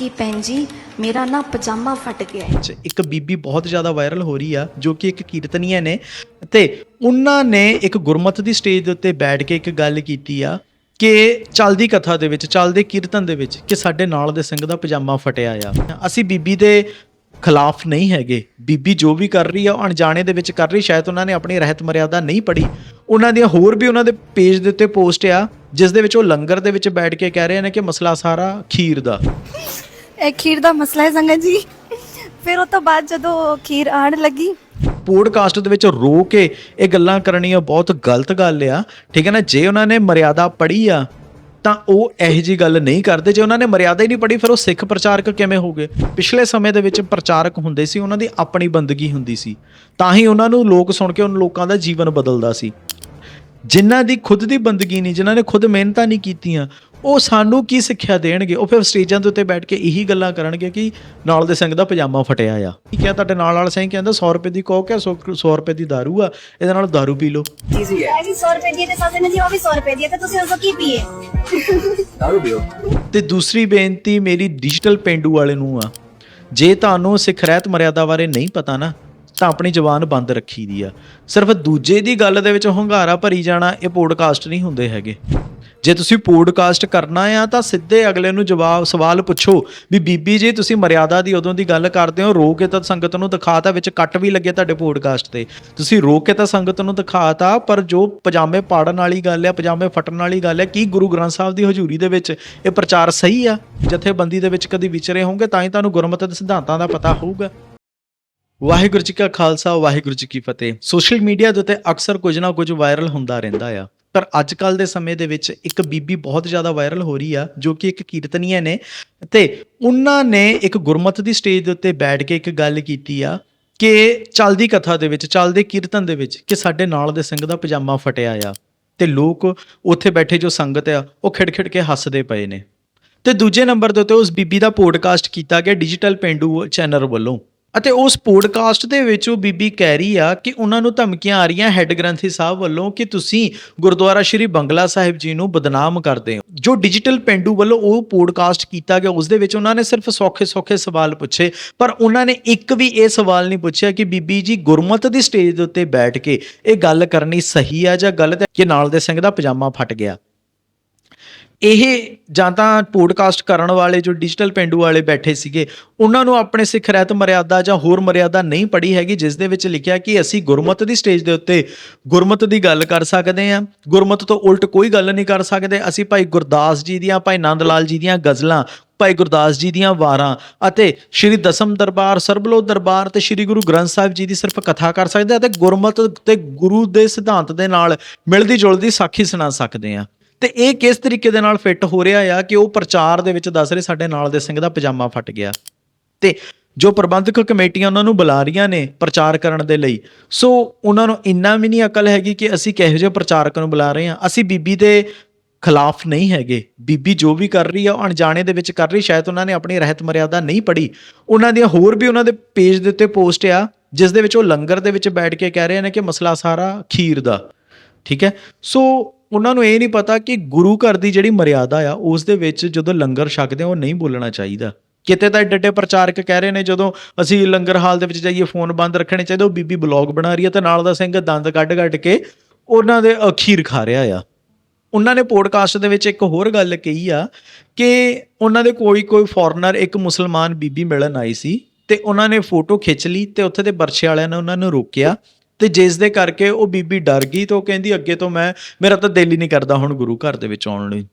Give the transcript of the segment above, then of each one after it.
ਕਿ ਭੈਣ ਜੀ? ਮੇਰਾ ਨਾ ਪਜਾਮਾ ਫਟ ਗਿਆ ਹੈ। ਵਿੱਚ ਇੱਕ ਬੀਬੀ ਬਹੁਤ ਜ਼ਿਆਦਾ ਵਾਇਰਲ ਹੋ ਰਹੀ ਆ, ਜੋ ਕਿ ਇੱਕ ਕੀਰਤਨੀਆ ਨੇ। ਤੇ ਉਹਨਾਂ ਨੇ ਇੱਕ ਗੁਰਮਤ ਦੀ ਸਟੇਜ ਦੇ ਉੱਤੇ ਬੈਠ ਕੇ ਇੱਕ ਗੱਲ ਕੀਤੀ ਆ ਕਿ ਚੱਲਦੀ ਕਥਾ ਦੇ ਵਿੱਚ, ਚੱਲਦੇ ਕੀਰਤਨ ਦੇ ਵਿੱਚ ਕਿ ਸਾਡੇ ਨਾਲ ਦੇ ਸਿੰਘ ਦਾ ਪਜਾਮਾ ਫਟਿਆ ਆ। ਅਸੀਂ ਬੀਬੀ ਦੇ ਖਿਲਾਫ ਨਹੀਂ ਹੈਗੇ। ਬੀਬੀ ਜੋ ਵੀ ਕਰ ਰਹੀ ਆ, ਉਹ ਅਣਜਾਣੇ ਦੇ ਵਿੱਚ ਕਰ ਰਹੀ, ਸ਼ਾਇਦ ਉਹਨਾਂ ਨੇ ਆਪਣੀ ਰਹਿਤ ਮਰਿਆਦਾ ਨਹੀਂ ਪੜ੍ਹੀ। ਉਹਨਾਂ ਦੀਆਂ ਹੋਰ ਵੀ ਉਹਨਾਂ ਦੇ ਪੇਜ ਦੇ ਉੱਤੇ ਪੋਸਟ ਆ, ਜਿਸ ਦੇ ਵਿੱਚ ਉਹ ਲੰਗਰ ਦੇ ਵਿੱਚ ਬੈਠ ਕੇ ਕਹਿ ਰਹੇ ਨੇ ਕਿ ਮਸਲਾ ਸਾਰਾ ਖੀਰ ਦਾ। ਇਹ ਖੀਰ ਦਾ ਮਸਲਾ ਹੈ ਸੰਗਤ ਜੀ। ਫਿਰ ਉਹ ਤੋਂ ਬਾਅਦ ਜਦੋਂ ਖੀਰ ਆਣ ਲੱਗੀ। ਪੋਡਕਾਸਟ ਦੇ ਵਿੱਚ ਰੋ ਕੇ ਇਹ ਗੱਲਾਂ ਕਰਨੀਆਂ ਬਹੁਤ ਗਲਤ ਗੱਲ ਆ। ਠੀਕ ਹੈ ਨਾ, ਜੇ ਉਹਨਾਂ ਨੇ ਮਰਿਆਦਾ ਪੜ੍ਹੀ ਆ, ਤਾਂ ਉਹ ਇਹੋ ਜੀ ਗੱਲ ਨਹੀਂ ਕਰਦੇ। ਜੇ ਉਹਨਾਂ ਨੇ ਮਰਿਆਦਾ ਹੀ ਨਹੀਂ ਪੜ੍ਹੀ, ਫਿਰ ਉਹ ਸਿੱਖ ਪ੍ਰਚਾਰਕ ਕਿਵੇਂ ਹੋ ਗਏ ਪਿਛਲੇ ਸਮੇਂ ਦੇ ਵਿੱਚ ਪ੍ਰਚਾਰਕ ਹੁੰਦੇ ਸੀ, ਉਹਨਾਂ ਦੀ ਆਪਣੀ ਬੰਦਗੀ ਹੁੰਦੀ ਸੀ। ਤਾਂ ਹੀ ਉਹਨਾਂ ਨੂੰ ਲੋਕ ਸੁਣ ਕੇ ਉਹਨਾਂ ਲੋਕਾਂ ਦਾ ਜੀਵਨ ਬਦਲਦਾ ਸੀ। ਜਿਨ੍ਹਾਂ ਦੀ ਖੁਦ ਦੀ ਬੰਦਗੀ ਨਹੀਂ, ਜਿਨ੍ਹਾਂ ਨੇ ਖੁਦ ਮਿਹਨਤਾਂ ਨਹੀਂ ਕੀਤੀਆਂ ਉਹ ਸਾਨੂੰ ਕੀ ਸਿੱਖਿਆ ਦੇਣਗੇ ਉਹ ਫਿਰ ਸਟੇਜਾਂ ਦੇ ਉੱਤੇ ਬੈਠ ਕੇ ਇਹੀ ਗੱਲਾਂ ਕਰਨਗੇ ਕਿ ਨਾਲ ਦੇ ਸਿੰਘ ਦਾ ਪਜਾਮਾ ਫਟਿਆ ਆ ਕੀ ਕਿਹਾ ਤੁਹਾਡੇ ਨਾਲ ਵਾਲਾ ਸਿੰਘ ਕਹਿੰਦਾ 100 ਰੁਪਏ ਦੀ ਕੋਕ ਹੈ 100 ਰੁਪਏ ਦੀ दारू ਆ ਇਹਦੇ ਨਾਲ दारू ਪੀ ਲਓ ਇਹ ਵੀ 100 ਰੁਪਏ ਦੀ ਹੈ ਤੇ ਸਾਸੇ ਨੇ ਜੀ ਉਹ ਵੀ 100 ਰੁਪਏ ਦੀ ਹੈ ਤੇ ਤੁਸੀਂ ਉਸ ਕੀ ਪੀਏ ਤੇ ਦੂਸਰੀ ਬੇਨਤੀ ਮੇਰੀ ਡਿਜੀਟਲ ਪਿੰਡੂ ਵਾਲੇ ਨੂੰ ਆ ਜੇ ਤੁਹਾਨੂੰ ਸਿੱਖ ਰਹਿਤ ਮਰਿਆਦਾ ਬਾਰੇ ਨਹੀਂ ਪਤਾ ਨਾ ਤਾਂ ਆਪਣੀ ਜ਼ੁਬਾਨ ਬੰਦ ਰੱਖੀ ਦੀ ਆ ਸਿਰਫ ਦੂਜੇ ਦੀ ਗੱਲ ਦੇ ਵਿੱਚ ਹੰਗਾਰਾ ਭਰੀ ਜਾਣਾ ਇਹ ਪੋਡਕਾਸਟ ਨਹੀਂ ਹੁੰਦੇ ਹੈਗੇ ਜੇ ਤੁਸੀਂ ਪੋਡਕਾਸਟ ਕਰਨਾ ਆ, ਤਾਂ ਸਿੱਧੇ ਅਗਲੇ ਨੂੰ ਜਵਾਬ, ਸਵਾਲ ਪੁੱਛੋ ਵੀ ਬੀਬੀ ਜੀ, ਤੁਸੀਂ ਮਰਿਆਦਾ ਦੀ ਉਦੋਂ ਦੀ ਗੱਲ ਕਰਦੇ ਹੋ, ਰੋ ਕੇ ਤਾਂ ਸੰਗਤ ਨੂੰ ਦਿਖਾਤਾ ਵਿੱਚ ਕੱਟ ਵੀ ਲੱਗੇ ਤੁਹਾਡੇ ਪੋਡਕਾਸਟ ਤੇ। ਤੁਸੀਂ ਰੋ ਕੇ ਤਾਂ ਸੰਗਤ ਨੂੰ ਦਿਖਾਤਾ ਪਰ ਜੋ ਪਜਾਮੇ ਪਾੜਨ ਵਾਲੀ ਗੱਲ ਹੈ ਪਜਾਮੇ ਫਟਣ ਵਾਲੀ ਗੱਲ ਹੈ ਕੀ ਗੁਰੂ ਗ੍ਰੰਥ ਸਾਹਿਬ ਦੀ ਹਜ਼ੂਰੀ ਦੇ ਵਿੱਚ ਇਹ ਪ੍ਰਚਾਰ ਸਹੀ ਆ? ਜਥੇਬੰਦੀ ਦੇ ਵਿੱਚ ਕਦੀ ਵਿਚਰੇ ਹੋਗੇ ਤਾਂ ਹੀ ਤੁਹਾਨੂੰ ਗੁਰਮਤਿ ਦੇ ਸਿਧਾਂਤਾਂ ਦਾ ਪਤਾ ਹੋਊਗਾ। ਵਾਹਿਗੁਰੂ ਜੀ ਕਾ ਖਾਲਸਾ, ਵਾਹਿਗੁਰੂ ਜੀ ਕੀ ਫਤਿਹ। ਸੋਸ਼ਲ ਮੀਡੀਆ ਦੇ ਉੱਤੇ ਅਕਸਰ ਕੁਝ ਨਾ ਕੁਝ ਵਾਇਰਲ ਹੁੰਦਾ ਰਹਿੰਦਾ ਆ। ਪਰ ਅੱਜ ਕੱਲ ਦੇ ਸਮੇਂ ਦੇ ਵਿੱਚ ਇੱਕ ਬੀਬੀ ਬਹੁਤ ਜ਼ਿਆਦਾ ਵਾਇਰਲ ਹੋ ਰਹੀ ਆ, ਜੋ ਕਿ ਇੱਕ ਕੀਰਤਨੀਆ ਨੇ। ਤੇ ਉਹਨਾਂ ਨੇ ਇੱਕ ਗੁਰਮਤ ਦੀ ਸਟੇਜ ਦੇ ਉੱਤੇ ਬੈਠ ਕੇ ਇੱਕ ਗੱਲ ਕੀਤੀ ਆ ਕਿ ਚਲਦੀ ਕਥਾ ਦੇ ਵਿੱਚ, ਚਲਦੇ ਕੀਰਤਨ ਦੇ ਵਿੱਚ ਕਿ ਸਾਡੇ ਨਾਲ ਦੇ ਸਿੰਘ ਦਾ ਪਜਾਮਾ ਫਟਿਆ ਆ। ਤੇ ਲੋਕ ਉੱਥੇ ਬੈਠੇ ਜੋ ਸੰਗਤ ਆ, ਉਹ ਖਿੜਖਿੜ ਕੇ ਹੱਸਦੇ ਪਏ ਨੇ। ਤੇ ਦੂਜੇ ਨੰਬਰ ਦੇ ਉੱਤੇ ਉਸ ਬੀਬੀ ਦਾ ਪੋਡਕਾਸਟ ਕੀਤਾ ਗਿਆ ਡਿਜੀਟਲ ਪਿੰਡੂ ਚੈਨਲ ਵੱਲੋਂ। ਅਤੇ ਉਸ ਪੋਡਕਾਸਟ ਦੇ ਵਿੱਚ ਉਹ ਬੀਬੀ ਕਹਿ ਰਹੀ ਆ ਕਿ ਉਹਨਾਂ ਨੂੰ ਧਮਕੀਆਂ ਆ ਰਹੀਆਂ ਹੈੱਡ ਗ੍ਰੰਥੀ ਸਾਹਿਬ ਵੱਲੋਂ ਕਿ ਤੁਸੀਂ ਗੁਰਦੁਆਰਾ ਸ਼੍ਰੀ ਬੰਗਲਾ ਸਾਹਿਬ ਜੀ ਨੂੰ ਬਦਨਾਮ ਕਰਦੇ ਹੋ। ਜੋ ਡਿਜੀਟਲ ਪਿੰਡੂ ਵੱਲੋਂ ਉਹ ਪੋਡਕਾਸਟ ਕੀਤਾ ਗਿਆ, ਉਸ ਦੇ ਵਿੱਚ ਉਹਨਾਂ ਨੇ ਸਿਰਫ ਸੌਖੇ-ਸੌਖੇ ਸਵਾਲ ਪੁੱਛੇ, ਪਰ ਉਹਨਾਂ ਨੇ ਇੱਕ ਵੀ ਇਹ ਸਵਾਲ ਨਹੀਂ ਪੁੱਛਿਆ ਕਿ ਬੀਬੀ ਜੀ ਗੁਰਮਤ ਦੀ ਸਟੇਜ ਦੇ ਉੱਤੇ ਬੈਠ ਕੇ ਇਹ ਗੱਲ ਕਰਨੀ ਸਹੀ ਆ ਜਾਂ ਗਲਤ ਹੈ ਕਿ ਨਾਲ ਦੇ ਸਿੰਘ ਦਾ ਪਜਾਮਾ ਫਟ ਗਿਆ। ਇਹ ਜਾਂ ਤਾਂ ਪੋਡਕਾਸਟ ਕਰਨ ਵਾਲੇ ਜੋ ਡਿਜੀਟਲ ਪਿੰਡੂ ਵਾਲੇ ਬੈਠੇ ਸੀਗੇ, ਉਹਨਾਂ ਨੂੰ ਆਪਣੇ ਸਿੱਖ ਰਹਿਤ ਮਰਿਆਦਾ ਜਾਂ ਹੋਰ ਮਰਿਆਦਾ ਨਹੀਂ ਪੜੀ ਹੈਗੀ, ਜਿਸ ਦੇ ਵਿੱਚ ਲਿਖਿਆ ਕਿ ਅਸੀਂ ਗੁਰਮਤ ਦੀ ਸਟੇਜ ਦੇ ਉੱਤੇ ਗੁਰਮਤ ਦੀ ਗੱਲ ਕਰ ਸਕਦੇ ਹਾਂ। ਗੁਰਮਤ ਤੋਂ ਉਲਟ ਕੋਈ ਗੱਲ ਨਹੀਂ ਕਰ ਸਕਦੇ। ਅਸੀਂ ਭਾਈ ਗੁਰਦਾਸ ਜੀ ਦੀਆਂ, ਭਾਈ ਨੰਦ ਲਾਲ ਜੀ ਦੀਆਂ ਗਜ਼ਲਾਂ, ਭਾਈ ਗੁਰਦਾਸ ਜੀ ਦੀਆਂ ਵਾਰਾਂ ਅਤੇ ਸ਼੍ਰੀ ਦਸਮ ਦਰਬਾਰ ਸਰਬਲੋ ਦਰਬਾਰ ਤੇ ਸ਼੍ਰੀ ਗੁਰੂ ਗ੍ਰੰਥ ਸਾਹਿਬ ਜੀ ਦੀ ਸਿਰਫ ਕਥਾ ਕਰ ਸਕਦੇ ਹਾਂ ਅਤੇ ਗੁਰਮਤ ਤੇ ਗੁਰੂ ਦੇ ਸਿਧਾਂਤ ਦੇ ਨਾਲ ਮਿਲਦੀ ਜੁਲਦੀ ਸਾਖੀ ਸੁਣਾ ਸਕਦੇ ਹਾਂ। ਤੇ ਇਹ ਕਿਸ ਤਰੀਕੇ ਦੇ ਨਾਲ ਫਿੱਟ ਹੋ ਰਿਹਾ ਆ ਕਿ ਉਹ ਪ੍ਰਚਾਰ ਦੇ ਵਿੱਚ ਦੱਸ ਰਹੇ ਸਾਡੇ ਨਾਲ ਦੇ ਸਿੰਘ ਦਾ ਪਜਾਮਾ ਫਟ ਗਿਆ? ਤੇ ਜੋ ਪ੍ਰਬੰਧਕ ਕਮੇਟੀਆਂ ਉਹਨਾਂ ਨੂੰ ਬੁਲਾ ਰਹੀਆਂ ਨੇ ਪ੍ਰਚਾਰ ਕਰਨ ਦੇ ਲਈ, ਸੋ ਉਹਨਾਂ ਨੂੰ ਇੰਨਾ ਵੀ ਨਹੀਂ ਅਕਲ ਹੈਗੀ ਕਿ ਅਸੀਂ ਕਿਹੋ ਜਿਹੇ ਪ੍ਰਚਾਰਕ ਨੂੰ ਬੁਲਾ ਰਹੇ ਹਾਂ। ਅਸੀਂ ਬੀਬੀ ਦੇ ਖਿਲਾਫ ਨਹੀਂ ਹੈਗੇ। ਬੀਬੀ ਜੋ ਵੀ ਕਰ ਰਹੀ ਆ, ਉਹ ਅਣਜਾਣੇ ਦੇ ਵਿੱਚ ਕਰ ਰਹੀ, ਸ਼ਾਇਦ ਉਹਨਾਂ ਨੇ ਆਪਣੀ ਰਹਿਤ ਮਰਿਆਦਾ ਨਹੀਂ ਪੜ੍ਹੀ। ਉਹਨਾਂ ਦੀਆਂ ਹੋਰ ਵੀ ਉਹਨਾਂ ਦੇ ਪੇਜ ਦੇ ਉੱਤੇ ਪੋਸਟ ਆ, ਜਿਸ ਦੇ ਵਿੱਚ ਉਹ ਲੰਗਰ ਦੇ ਵਿੱਚ ਬੈਠ ਕੇ ਕਹਿ ਰਹੇ ਨੇ ਕਿ ਮਸਲਾ ਸਾਰਾ ਖੀਰ ਦਾ। ਠੀਕ ਹੈ? ਸੋ ਉਹਨਾਂ ਨੂੰ ਇਹ ਨਹੀਂ ਪਤਾ ਕਿ ਗੁਰੂ ਘਰ ਦੀ ਜਿਹੜੀ ਮਰਿਆਦਾ ਆ, ਉਸ ਦੇ ਵਿੱਚ ਜਦੋਂ ਲੰਗਰ ਛਕਦੇ ਆ, ਉਹ ਨਹੀਂ ਬੋਲਣਾ ਚਾਹੀਦਾ। ਕਿਤੇ ਤਾਂ ਏਡੇ ਏਡੇ ਪ੍ਰਚਾਰਕ ਕਹਿ ਰਹੇ ਨੇ, ਜਦੋਂ ਅਸੀਂ ਲੰਗਰ ਹਾਲ ਦੇ ਵਿੱਚ ਜਾਈਏ, ਫੋਨ ਬੰਦ ਰੱਖਣੇ ਚਾਹੀਦੇ, ਉਹ ਬੀਬੀ ਬਲੌਗ ਬਣਾ ਰਹੀ ਹੈ ਤੇ ਨਾਲ ਦਾ ਸਿੰਘ ਦੰਦ ਕੱਢ ਕੱਢ ਕੇ ਉਹਨਾਂ ਦੇ ਅਖੀਰ ਖਾ ਰਿਹਾ ਆ। ਉਹਨਾਂ ਨੇ ਪੋਡਕਾਸਟ ਦੇ ਵਿੱਚ ਇੱਕ ਹੋਰ ਗੱਲ ਕਹੀ ਆ ਕਿ ਉਹਨਾਂ ਦੇ ਕੋਈ ਕੋਈ ਫੋਰਨਰ ਇੱਕ ਮੁਸਲਮਾਨ ਬੀਬੀ ਮਿਲਣ ਆਈ ਸੀ ਤੇ ਉਹਨਾਂ ਨੇ ਫੋਟੋ ਖਿੱਚ ਲਈ ਤੇ ਉੱਥੇ ਦੇ ਬਰਛੇ ਵਾਲਿਆਂ ਨੇ ਉਹਨਾਂ ਨੂੰ ਰੋਕਿਆ ਤੇ ਜਿਸ ਦੇ ਕਰਕੇ ਉਹ ਬੀਬੀ ਡਰ ਗਈ ਤੇ ਉਹ ਕਹਿੰਦੀ, ਅੱਗੇ ਤੋਂ ਮੈਂ, ਮੇਰਾ ਤਾਂ ਦਿਲ ਹੀ ਨਹੀਂ ਕਰਦਾ ਹੁਣ ਗੁਰੂ ਘਰ ਦੇ ਵਿੱਚ ਆਉਣ ਲਈ।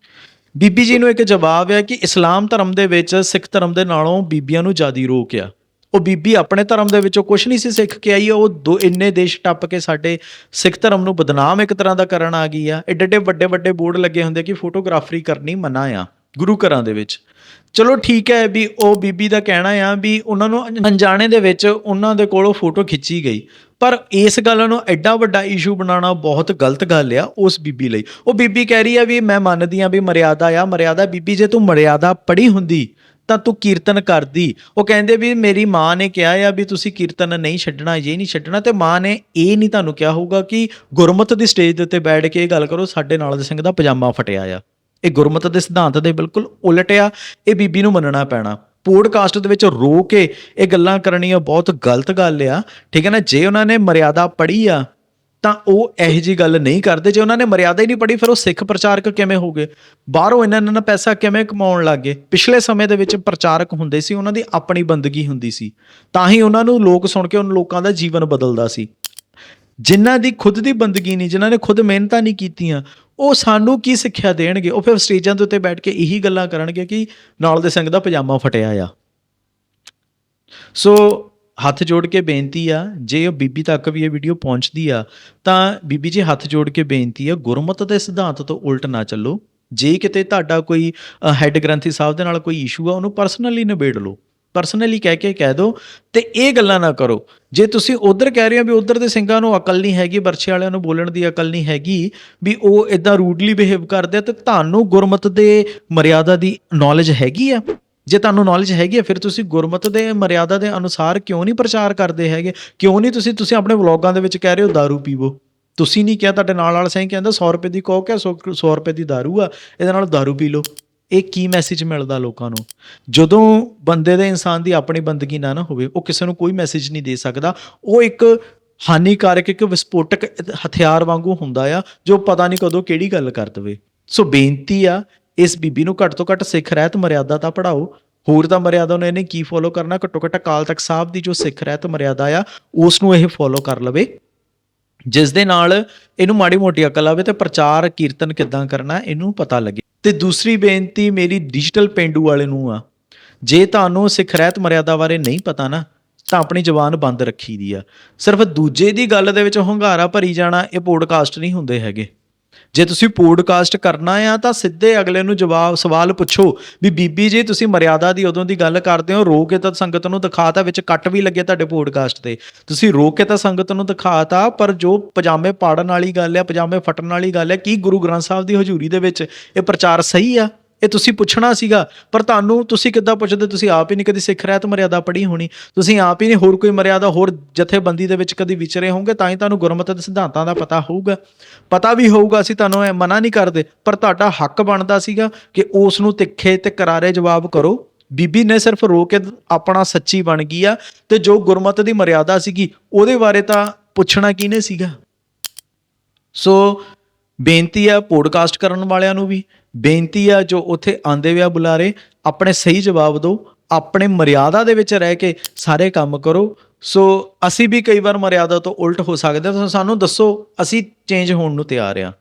ਬੀਬੀ ਜੀ ਨੂੰ ਇੱਕ ਜਵਾਬ ਹੈ ਕਿ ਇਸਲਾਮ ਧਰਮ ਦੇ ਵਿੱਚ ਸਿੱਖ ਧਰਮ ਦੇ ਨਾਲੋਂ ਬੀਬੀਆਂ ਨੂੰ ਜ਼ਿਆਦੀ ਰੋਕ ਆ। ਉਹ ਬੀਬੀ ਆਪਣੇ ਧਰਮ ਦੇ ਵਿੱਚੋਂ ਕੁਝ ਨਹੀਂ ਸੀ ਸਿੱਖ ਕੇ ਆਈ, ਉਹ ਦੋ, ਇੰਨੇ ਦੇਸ਼ ਟੱਪ ਕੇ ਸਾਡੇ ਸਿੱਖ ਧਰਮ ਨੂੰ ਬਦਨਾਮ ਇੱਕ ਤਰ੍ਹਾਂ ਦਾ ਕਰਨ ਆ ਗਈ ਆ। ਐਡੇ ਐਡੇ ਵੱਡੇ ਵੱਡੇ ਬੋਰਡ ਲੱਗੇ ਹੁੰਦੇ ਕਿ ਫੋਟੋਗ੍ਰਾਫਰੀ ਕਰਨੀ ਮਨਾ ਆ ਗੁਰੂ ਘਰਾਂ ਦੇ ਵਿੱਚ। ਚਲੋ ਠੀਕ ਹੈ ਵੀ ਉਹ ਬੀਬੀ ਦਾ ਕਹਿਣਾ ਆ ਵੀ ਉਹਨਾਂ ਨੂੰ ਅਣਜਾਣੇ ਦੇ ਵਿੱਚ ਉਹਨਾਂ ਦੇ ਕੋਲੋਂ ਫੋਟੋ ਖਿੱਚੀ ਗਈ। ਪਰ ਇਸ ਗੱਲ ਨੂੰ ਐਡਾ ਵੱਡਾ ਇਸ਼ੂ ਬਣਾਉਣਾ ਬਹੁਤ ਗਲਤ ਗੱਲ ਆ ਉਸ ਬੀਬੀ ਲਈ। ਉਹ ਬੀਬੀ ਕਹਿ ਰਹੀ ਆ ਵੀ ਮੈਂ ਮੰਨਦੀ ਆ ਵੀ ਮਰਿਆਦਾ ਆ, ਮਰਿਆਦਾ ਬੀਬੀ ਜੇ ਤੂੰ ਮਰਿਆਦਾ ਪੜੀ ਹੁੰਦੀ, ਤਾਂ ਤੂੰ ਕੀਰਤਨ ਕਰਦੀ। ਉਹ ਕਹਿੰਦੇ ਵੀ ਮੇਰੀ ਮਾਂ ਨੇ ਕਿਹਾ ਆ ਵੀ ਤੁਸੀਂ ਕੀਰਤਨ ਨਹੀਂ ਛੱਡਣਾ, ਇਹ ਨਹੀਂ ਛੱਡਣਾ, ਤੇ ਮਾਂ ਨੇ ਇਹ ਨਹੀਂ ਤੁਹਾਨੂੰ ਕਿਹਾ ਹੋਊਗਾ ਕਿ ਗੁਰਮਤ ਦੀ ਸਟੇਜ ਦੇ ਉੱਤੇ ਬੈਠ ਕੇ ਇਹ ਗੱਲ ਕਰੋ, ਸਾਡੇ ਨਾਲ ਦੇ ਸਿੰਘ ਦਾ ਪਜਾਮਾ ਫਟਿਆ ਆ। ਇਹ ਗੁਰਮਤ ਦੇ ਸਿਧਾਂਤ ਦੇ ਬਿਲਕੁਲ ਉਲਟ ਆ, ਇਹ ਬੀਬੀ ਨੂੰ ਮੰਨਣਾ ਪੈਣਾ। ਪੋਡਕਾਸਟ ਦੇ ਵਿੱਚ ਰੋ ਕੇ ਇਹ ਗੱਲਾਂ ਕਰਨੀਆਂ ਬਹੁਤ ਗਲਤ ਗੱਲ ਆ। ਠੀਕ ਹੈ ਨਾ? ਜੇ ਉਹਨਾਂ ਨੇ ਮਰਿਆਦਾ ਪੜ੍ਹੀ ਆ, ਤਾਂ ਉਹ ਇਹੋ ਜੀ ਗੱਲ ਨਹੀਂ ਕਰਦੇ। ਜੇ ਉਹਨਾਂ ਨੇ ਮਰਿਆਦਾ ਹੀ ਨਹੀਂ ਪੜ੍ਹੀ, ਫਿਰ ਉਹ ਸਿੱਖ ਪ੍ਰਚਾਰਕ ਕਿਵੇਂ ਹੋ ਗਏ ਬਾਹਰੋਂ ਇਹਨਾਂ ਇਹਨਾਂ ਪੈਸਾ ਕਿਵੇਂ ਕਮਾਉਣ ਲੱਗ? ਗਏ ਪਿਛਲੇ ਸਮੇਂ ਦੇ ਵਿੱਚ ਪ੍ਰਚਾਰਕ ਹੁੰਦੇ ਸੀ, ਉਹਨਾਂ ਦੀ ਆਪਣੀ ਬੰਦਗੀ ਹੁੰਦੀ ਸੀ। ਤਾਂ ਹੀ ਉਹਨਾਂ ਨੂੰ ਲੋਕ ਸੁਣ ਕੇ, ਉਹਨਾਂ ਲੋਕਾਂ ਦਾ ਜੀਵਨ ਬਦਲਦਾ ਸੀ। ਜਿਨ੍ਹਾਂ ਦੀ ਖੁਦ ਦੀ ਬੰਦਗੀ ਨਹੀਂ, ਜਿਨ੍ਹਾਂ ਨੇ ਖੁਦ ਮਿਹਨਤਾਂ ਨਹੀਂ ਕੀਤੀਆਂ ਉਹ ਸਾਨੂੰ ਕੀ ਸਿੱਖਿਆ ਦੇਣਗੇ? ਉਹ ਫਿਰ ਸਟੇਜਾਂ ਦੇ ਉੱਤੇ ਬੈਠ ਕੇ ਇਹੀ ਗੱਲਾਂ ਕਰਨਗੇ ਕਿ ਨਾਲ ਦੇ ਸਿੰਘ ਦਾ ਪਜਾਮਾ ਫਟਿਆ ਆ। ਸੋ ਹੱਥ ਜੋੜ ਕੇ ਬੇਨਤੀ ਆ, ਜੇ ਉਹ ਬੀਬੀ ਤੱਕ ਵੀ ਇਹ ਵੀਡੀਓ ਪਹੁੰਚਦੀ ਆ, ਤਾਂ ਬੀਬੀ ਜੀ ਹੱਥ ਜੋੜ ਕੇ ਬੇਨਤੀ ਆ, ਗੁਰਮਤ ਦੇ ਸਿਧਾਂਤ ਤੋਂ ਉਲਟ ਨਾ ਚੱਲੋ। ਜੇ ਕਿਤੇ ਤੁਹਾਡਾ ਕੋਈ ਹੈੱਡ ਗ੍ਰੰਥੀ ਸਾਹਿਬ ਦੇ ਨਾਲ ਕੋਈ ਇਸ਼ੂ ਆ, ਉਹਨੂੰ ਪਰਸਨਲੀ ਨਿਬੇੜ ਲਓ। ਪਰਸਨਲੀ ਕਹਿ ਕੇ ਕਹਿ ਦਿਓ ਤੇ ਇਹ ਗੱਲਾਂ ਨਾ ਕਰੋ ਜੇ ਤੁਸੀਂ ਉਧਰ ਕਹਿ ਰਹੇ ਹੋ ਵੀ ਉਧਰ ਦੇ ਸਿੰਘਾਂ ਨੂੰ ਅਕਲ ਨਹੀਂ ਹੈਗੀ ਵਰਛੇ ਵਾਲਿਆਂ ਨੂੰ ਬੋਲਣ ਦੀ ਅਕਲ ਨਹੀਂ ਹੈਗੀ ਵੀ ਉਹ ਇਦਾਂ ਰੂਡਲੀ ਬਿਹੇਵ ਕਰਦੇ ਆ ਤੇ ਤੁਹਾਨੂੰ ਗੁਰਮਤ ਦੇ ਮਰਿਆਦਾ ਦੀ ਨੌਲੇਜ ਹੈਗੀ ਆ ਜੇ ਤੁਹਾਨੂੰ ਨੌਲੇਜ ਹੈਗੀ ਆ ਫਿਰ ਤੁਸੀਂ ਗੁਰਮਤ ਦੇ ਮਰਿਆਦਾ ਦੇ ਅਨੁਸਾਰ ਕਿਉਂ ਨਹੀਂ ਪ੍ਰਚਾਰ ਕਰਦੇ ਹੈਗੇ ਕਿਉਂ ਨਹੀਂ ਤੁਸੀਂ ਤੁਸੀਂ ਆਪਣੇ ਵਲੌਗਾਂ ਦੇ ਵਿੱਚ ਕਹਿ ਰਹੇ ਹੋ दारू ਪੀਵੋ ਤੁਸੀਂ ਨਹੀਂ ਕਿਹਾ ਤੁਹਾਡੇ ਨਾਲ ਵਾਲਾ ਸਿੰਘ ਕਹਿੰਦਾ 100 ਰੁਪਏ ਦੀ ਕੋਕ ਹੈ 100 ਰੁਪਏ ਦੀ दारू ਆ ਇਹਦੇ ਨਾਲ दारू ਪੀ ਲਓ ਇਹ ਕੀ ਮੈਸੇਜ ਮਿਲਦਾ ਲੋਕਾਂ ਨੂੰ? ਜਦੋਂ ਬੰਦੇ ਦੇ ਇਨਸਾਨ ਦੀ ਆਪਣੀ ਬੰਦਗੀ ਨਾ ਨਾ ਹੋਵੇ, ਉਹ ਕਿਸੇ ਨੂੰ ਕੋਈ ਮੈਸੇਜ ਨਹੀਂ ਦੇ ਸਕਦਾ। ਉਹ ਇੱਕ ਹਾਨੀਕਾਰਕ, ਇੱਕ ਵਿਸਫੋਟਕ ਹਥਿਆਰ ਵਾਂਗੂ ਹੁੰਦਾ ਆ, ਜੋ ਪਤਾ ਨਹੀਂ ਕਦੋਂ ਕਿਹੜੀ ਗੱਲ ਕਰ ਦਵੇ। ਸੋ ਬੇਨਤੀ ਆ, ਇਸ ਬੀਬੀ ਨੂੰ ਘੱਟ ਤੋਂ ਘੱਟ ਸਿੱਖ ਰਹਿਤ ਮਰਿਆਦਾ ਤਾਂ ਪੜਾਓ ਹੋਰ ਤਾਂ ਮਰਿਆਦਾ ਨੂੰ ਇਹਨੇ ਕੀ ਫੋਲੋ ਕਰਨਾ? ਘੱਟੋ ਘੱਟ ਅਕਾਲ ਤਖਤ ਸਾਹਿਬ ਦੀ ਜੋ ਸਿੱਖ ਰਹਿਤ ਮਰਿਆਦਾ ਆ, ਉਸ ਨੂੰ ਇਹ ਫੋਲੋ ਕਰ ਲਵੇ। ਜਿਸ ਦੇ ਨਾਲ ਇਹਨੂੰ ਮਾੜੀ ਮੋਟੀ ਅਕਲ ਆਵੇ ਤੇ ਪ੍ਰਚਾਰ, ਕੀਰਤਨ ਕਿੱਦਾਂ ਕਰਨਾ, ਇਹਨੂੰ ਪਤਾ ਲੱਗੇ। ਤੇ ਦੂਸਰੀ ਬੇਨਤੀ ਮੇਰੀ ਡਿਜੀਟਲ ਪੇਂਡੂ ਵਾਲੇ ਨੂੰ ਆ। ਜੇ ਤੁਹਾਨੂੰ ਸਿੱਖ ਰਹਿਤ ਮਰਿਆਦਾ ਬਾਰੇ ਨਹੀਂ ਪਤਾ ਨਾ, ਤਾਂ ਆਪਣੀ ਜ਼ੁਬਾਨ ਬੰਦ ਰੱਖੀ ਦੀ ਆ। ਸਿਰਫ ਦੂਜੇ ਦੀ ਗੱਲ ਦੇ ਵਿੱਚ ਹੰਗਾਰਾ ਭਰੀ ਜਾਣਾ, ਇਹ ਪੋਡਕਾਸਟ ਨਹੀਂ ਹੁੰਦੇ ਹੈਗੇ। ਜੇ ਤੁਸੀਂ ਪੋਡਕਾਸਟ ਕਰਨਾ ਆ, ਤਾਂ ਸਿੱਧੇ ਅਗਲੇ ਨੂੰ ਜਵਾਬ, ਸਵਾਲ ਪੁੱਛੋ ਵੀ ਬੀਬੀ ਜੀ, ਤੁਸੀਂ ਮਰਿਆਦਾ ਦੀ ਉਦੋਂ ਦੀ ਗੱਲ ਕਰਦੇ ਹੋ, ਰੋ ਕੇ ਤਾਂ ਸੰਗਤ ਨੂੰ ਦਿਖਾਤਾ ਵਿੱਚ ਕੱਟ ਵੀ ਲੱਗੇ ਤੁਹਾਡੇ ਪੋਡਕਾਸਟ ਤੇ। ਤੁਸੀਂ ਰੋ ਕੇ ਤਾਂ ਸੰਗਤ ਨੂੰ ਦਿਖਾਤਾ ਪਰ ਜੋ ਪਜਾਮੇ ਪਾੜਨ ਵਾਲੀ ਗੱਲ ਹੈ ਪਜਾਮੇ ਫਟਣ ਵਾਲੀ ਗੱਲ ਹੈ ਕੀ ਗੁਰੂ ਗ੍ਰੰਥ ਸਾਹਿਬ ਦੀ ਹਜ਼ੂਰੀ ਦੇ ਵਿੱਚ ਇਹ ਪ੍ਰਚਾਰ ਸਹੀ ਆ? ਇਹ ਤੁਸੀਂ ਪੁੱਛਣਾ ਸੀਗਾ, ਪਰ ਤੁਹਾਨੂੰ ਤੁਸੀਂ ਕਿੱਦਾਂ ਪੁੱਛਦੇ? ਤੁਸੀਂ ਆਪ ਹੀ ਨਹੀਂ ਕਦੀ ਸਿੱਖ ਰਹਿਤ ਮਰਿਆਦਾ ਪੜ੍ਹੀ ਹੋਣੀ। ਤੁਸੀਂ ਆਪ ਹੀ ਨਹੀਂ ਹੋਰ ਕੋਈ ਮਰਿਆਦਾ, ਹੋਰ ਜਥੇਬੰਦੀ ਦੇ ਵਿੱਚ ਕਦੀ ਵਿਚਰੇ ਹੋਵੋਗੇ, ਤਾਂ ਹੀ ਤੁਹਾਨੂੰ ਗੁਰਮਤਿ ਦੇ ਸਿਧਾਂਤਾਂ ਦਾ ਪਤਾ ਹੋਊਗਾ। ਪਤਾ ਵੀ ਹੋਊਗਾ, ਅਸੀਂ ਤੁਹਾਨੂੰ ਇਹ ਮਨਾ ਨਹੀਂ ਕਰਦੇ, ਪਰ ਤੁਹਾਡਾ ਹੱਕ ਬਣਦਾ ਸੀਗਾ ਕਿ ਉਸ ਨੂੰ ਤਿੱਖੇ ਤੇ ਕਰਾਰੇ ਜਵਾਬ ਕਰੋ। ਬੀਬੀ ਨੇ ਸਿਰਫ ਰੋ ਕੇ ਆਪਣਾ ਸੱਚੀ ਬਣ ਗਈ ਆ, ਤੇ ਜੋ ਗੁਰਮਤਿ ਦੀ ਮਰਿਆਦਾ ਸੀਗੀ, ਉਹਦੇ ਬਾਰੇ ਤਾਂ ਪੁੱਛਣਾ ਕਿਹਨੇ ਸੀਗਾ? ਸੋ ਬੇਨਤੀ ਆ ਪੋਡਕਾਸਟ ਕਰਨ ਵਾਲਿਆਂ ਨੂੰ ਵੀ, ਬੇਨਤੀ ਆ ਜੋ ਉੱਥੇ ਆਂਦੇ ਵਿਆ ਬੁਲਾਰੇ, ਆਪਣੇ ਸਹੀ ਜਵਾਬ ਦਿਓ, ਆਪਣੇ ਮਰਿਆਦਾ ਦੇ ਵਿੱਚ ਰਹਿ ਕੇ ਸਾਰੇ ਕੰਮ ਕਰੋ। ਸੋ ਅਸੀਂ ਵੀ ਕਈ ਵਾਰ ਮਰਿਆਦਾ ਤੋਂ ਉਲਟ ਹੋ ਸਕਦੇ ਹਾਂ ਸਾਨੂੰ ਦੱਸੋ, ਅਸੀਂ ਚੇਂਜ ਹੋਣ ਨੂੰ ਤਿਆਰ ਆ।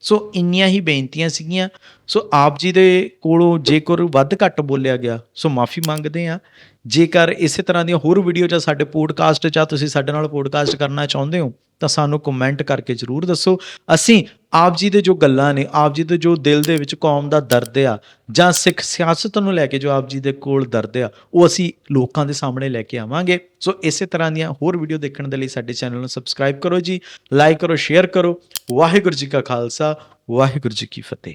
ਸੋ ਇੰਨੀਆਂ ਹੀ ਬੇਨਤੀਆਂ ਸੀਗੀਆਂ। ਸੋ ਆਪ ਜੀ ਦੇ ਕੋਲੋਂ ਜੇਕਰ ਵੱਧ ਘੱਟ ਬੋਲਿਆ ਗਿਆ ਸੋ ਮਾਫੀ ਮੰਗਦੇ ਆ। ਜੇਕਰ ਇਸੇ ਤਰ੍ਹਾਂ ਦੀਆਂ ਹੋਰ ਵੀਡੀਓ ਜਾਂ ਸਾਡੇ ਪੋਡਕਾਸਟ ਜਾਂ ਤੁਸੀਂ ਸਾਡੇ ਨਾਲ ਪੋਡਕਾਸਟ ਕਰਨਾ ਚਾਹੁੰਦੇ ਹੋ, ਤਾਂ ਸਾਨੂੰ ਕਮੈਂਟ ਕਰਕੇ ਜਰੂਰ ਦੱਸੋ। ਅਸੀਂ ਆਪ ਜੀ ਦੇ ਜੋ ਗੱਲਾਂ ਨੇ, ਆਪ ਜੀ ਦੇ ਜੋ ਦਿਲ ਦੇ ਵਿੱਚ ਕੌਮ ਦਾ ਦਰਦ ਆ, ਜਾਂ ਸਿੱਖ ਸਿਆਸਤ ਨੂੰ ਲੈ ਕੇ ਜੋ ਆਪ ਜੀ ਦੇ ਕੋਲ ਦਰਦ ਆ, ਉਹ ਅਸੀਂ ਲੋਕਾਂ ਦੇ ਸਾਹਮਣੇ ਲੈ ਕੇ ਆਵਾਂਗੇ। ਸੋ ਇਸੇ ਤਰ੍ਹਾਂ ਦੀਆਂ ਹੋਰ ਵੀਡੀਓ ਦੇਖਣ ਦੇ ਲਈ ਸਾਡੇ ਚੈਨਲ ਨੂੰ ਸਬਸਕ੍ਰਾਈਬ ਕਰੋ ਜੀ ਲਾਈਕ ਕਰੋ ਸ਼ੇਅਰ ਕਰੋ। ਵਾਹਿਗੁਰੂ ਜੀ ਕਾ ਖਾਲਸਾ, ਵਾਹਿਗੁਰੂ ਜੀ ਕੀ ਫਤਿਹ।